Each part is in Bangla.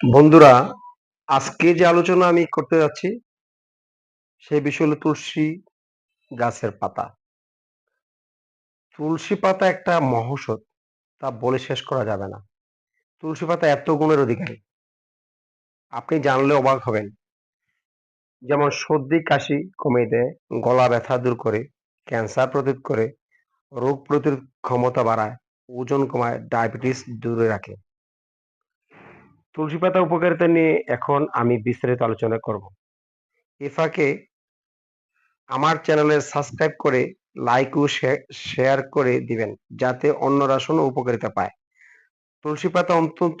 বন্ধুরা, আজকে যে আলোচনা আমি করতে যাচ্ছি, সেই বিষয় হলো তুলসী গাছের পাতা। তুলসী পাতা একটা মহৌষধ, তা বলে শেষ করা যাবে না। তুলসী পাতা এত গুণের অধিকারী। আপনি জানলে অবাক হবেন। যেমন সর্দি, কাশি কমিয়ে দেয় গলা ব্যথা দূর করে, ক্যান্সার প্রতিরোধ করে, রোগ প্রতিরোধ ক্ষমতা বাড়ায়, ওজন কমায়, ডায়াবেটিস দূরে রাখে। তুলসী পাতা উপকারিতা নিয়ে এখন আমি বিস্তারিত আলোচনা করব। এ ফাঁকে আমার চ্যানেলে সাবস্ক্রাইব করে লাইক ও শেয়ার করে দিবেন, যাতে অন্যরা শোনো উপকারিতা পায়। তুলসী পাতা অন্তত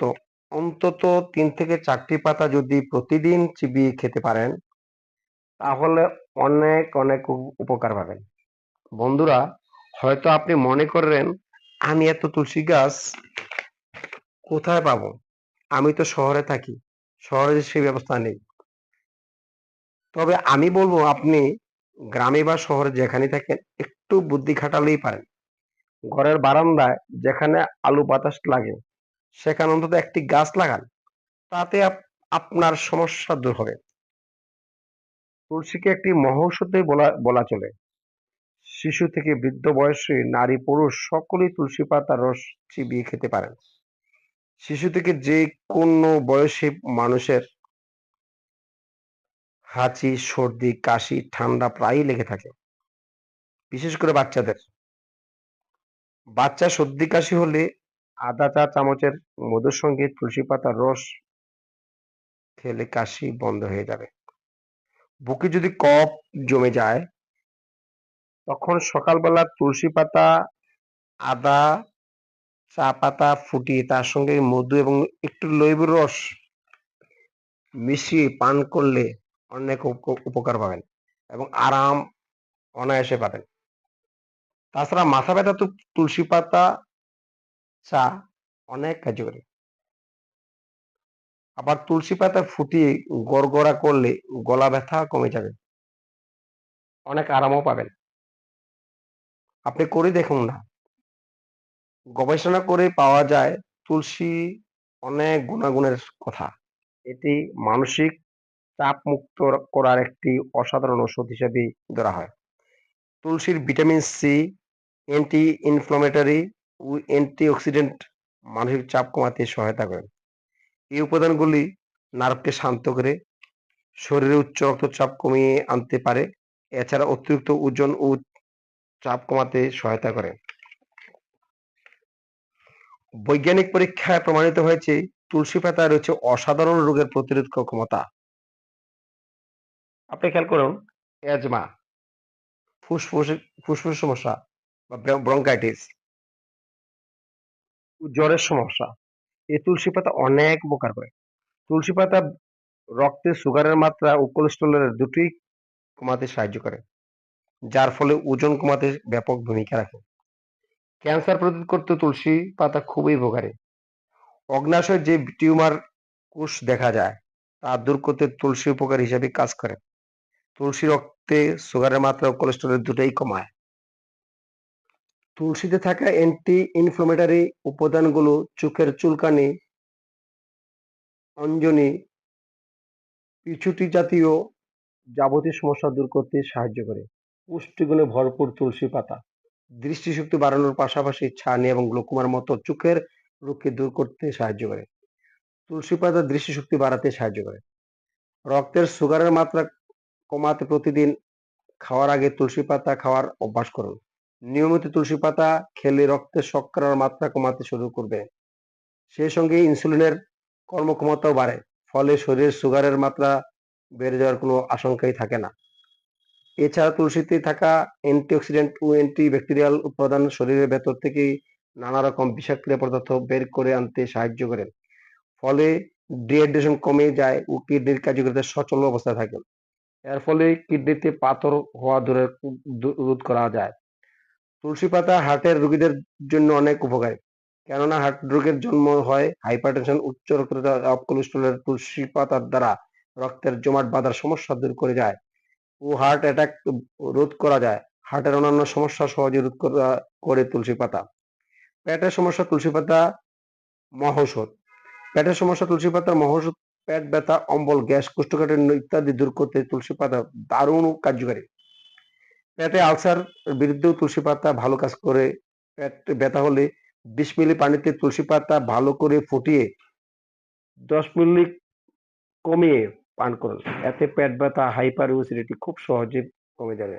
অন্তত তিন থেকে চারটি পাতা যদি প্রতিদিন চিবিয়ে খেতে পারেন, তাহলে অনেক অনেক উপকার পাবেন। বন্ধুরা, হয়তো আপনি মনে করবেন আমি এত তুলসী গাছ কোথায় পাবো? আমি তো শহরে থাকি। শহরে সেই ব্যবস্থা নেই। তবে আমি বলব, আপনি গ্রামে বা শহরে যেখানে থাকেন, একটু বুদ্ধি খাটালেই পারেন। ঘরের বারান্দায় যেখানে আলু বাতাস লাগে, সেখানে অন্তত একটি গাছ লাগান। তাতে আপনার সমস্যা দূর হবে। তুলসীকে একটি মহৌষধে বলা বলা চলে। শিশু থেকে বৃদ্ধ বয়সী নারী পুরুষ সকলেই তুলসী পাতার রস চিবিয়ে খেতে পারেন। শিশু থেকে যে কোনো বয়সী মানুষের হাঁচি, সর্দি, কাশি, ঠান্ডা প্রায়ই লেগে থাকে। বিশেষ করে বাচ্চাদের। বাচ্চা সর্দি, কাশি হলে আদা চা চামচের মধুর সঙ্গে তুলসী পাতার রস খেলে কাশি বন্ধ হয়ে যাবে। বুকে যদি কফ জমে যায়, তখন সকালবেলা তুলসী পাতা, আদা চা পাতা ফুটিয়ে তার সঙ্গে মধু এবং একটু লেবুর রস মিশিয়ে পান করলে অনেক উপ- উপকার পাবেন এবং আরাম অনায়াসে পাবেন। তাছাড়া মাথা ব্যথা, তো, তুলসী পাতা, চা অনেক কার্যকরী। আবার তুলসী পাতা ফুটিয়ে গড়গড়া করলে গলা ব্যথা কমে যাবে। অনেক আরামও পাবেন। আপনি করে দেখুন না। গবেষণা করে পাওয়া যায় তুলসী অনেক গুণাগুণের কথা। এটি মানসিক চাপ মুক্ত করার একটি অসাধারণ ওষুধ হিসেবে ধরা হয়। তুলসীর ভিটামিন সি অ্যান্টি ইনফ্লামেটরি ও অ্যান্টিঅক্সিডেন্ট মানসিক চাপ কমাতে সহায়তা করে। এই উপাদানগুলি নার্ভকে শান্ত করে, শরীরে উচ্চ রক্তচাপ কমিয়ে আনতে পারে, এছাড়া অতিরিক্ত ওজন ও চাপ কমাতে সহায়তা করে। বৈজ্ঞানিক পরীক্ষায় প্রমাণিত হয়েছে, তুলসী পাতায় রয়েছে অসাধারণ রোগের প্রতিরোধ ক্ষমতা। আপনি খেয়াল করুন অ্যাজমা ফুসফুস ফুসফুস সমস্যা বা ব্রঙ্কাইটিস জ্বরের সমস্যা, এই তুলসী পাতা অনেক উপকার করে। তুলসী পাতা রক্তে সুগারের মাত্রা ও কোলেস্টেরলের দুটি কমাতে সাহায্য করে, যার ফলে ওজন কমাতে ব্যাপক ভূমিকা রাখে। ক্যান্সার প্রতিরোধ করতে তুলসী পাতা খুবই উপকারী। অগ্নাশয় যে টিউমার কোষ দেখা যায়, তা দূর করতে তুলসী উপকার হিসেবে কাজ করে। তুলসী রক্তে সুগারের মাত্রা ও কোলেস্টেরল দুটোই কমায়। তুলসীতে থাকা অ্যান্টি ইনফ্লামেটরি উপাদানগুলো চোখের চুলকানি, অঞ্জনি পিছুটি জাতীয় যাবতীয় সমস্যা দূর করতে সাহায্য করে। পুষ্টিগুণে ভরপুর তুলসী পাতা। দৃষ্টিশক্তি বাড়ানোর পাশাপাশি ছানি এবং গ্লোকোমার মতো চোখের রোগকে দূর করতে সাহায্য করে। তুলসী পাতা দৃষ্টিশক্তি বাড়াতে সাহায্য করে। রক্তের সুগারের মাত্রা কমাতে প্রতিদিন খাওয়ার আগে তুলসী পাতা খাওয়ার অভ্যাস করুন। নিয়মিত তুলসী পাতা খেলে রক্তের শর্করার মাত্রা কমাতে শুরু করবে। সেই সঙ্গে ইনসুলিনের কর্মক্ষমতাও বাড়ে, ফলে শরীরের সুগারের মাত্রা বেড়ে যাওয়ার কোনো আশঙ্কাই থাকে না। এছাড়া তুলসীতে থাকা অ্যান্টিঅক্সিডেন্ট ও অ্যান্টি ব্যাকটেরিয়াল উপাদান শরীরের ভেতর থেকে নানা রকম বিষাক্রিয়া পদার্থ বের করে আনতে সাহায্য করে ফলে ডিহাইড্রেশন কমে যায় ও কিডনির কার্যকারিতা সচল অবস্থায় থাকে। এর ফলে কিডনিতে পাথর হওয়া দূরে রোধ করা যায়। তুলসী পাতা হার্টের রোগীদের জন্য অনেক উপকারী। কেননা হার্ট রোগের জন্ম হয় হাইপারটেনশন, উচ্চ রক্তচাপ কোলেস্টেরলের তুলসী পাতার দ্বারা রক্তের জমাট বাঁধার সমস্যা দূর করে যায়। ও হার্ট অ্যাটাক রোধ করা যায়। হার্টের অন্যান্য সমস্যা সহজে রোধ করা তুলসী পাতা। পেটের সমস্যা তুলসী পাতা, মহৌষধ। পেটের সমস্যা তুলসী পাতার মহৌষধ, পেট ব্যথা, অম্বল, গ্যাস, কোষ্ঠকাঠিন্য ইত্যাদি দূর করতে তুলসী পাতা দারুণ কার্যকারী। পেটে আলসার বিরুদ্ধেও তুলসী পাতা ভালো কাজ করে। পেট ব্যথা হলে বিশ মিলি পানিতে তুলসী পাতা ভালো করে ফুটিয়ে দশ মিলি কমিয়ে পান করুন এতে পেট ব্যথা হাইপার খুব সহজে কমে যাবে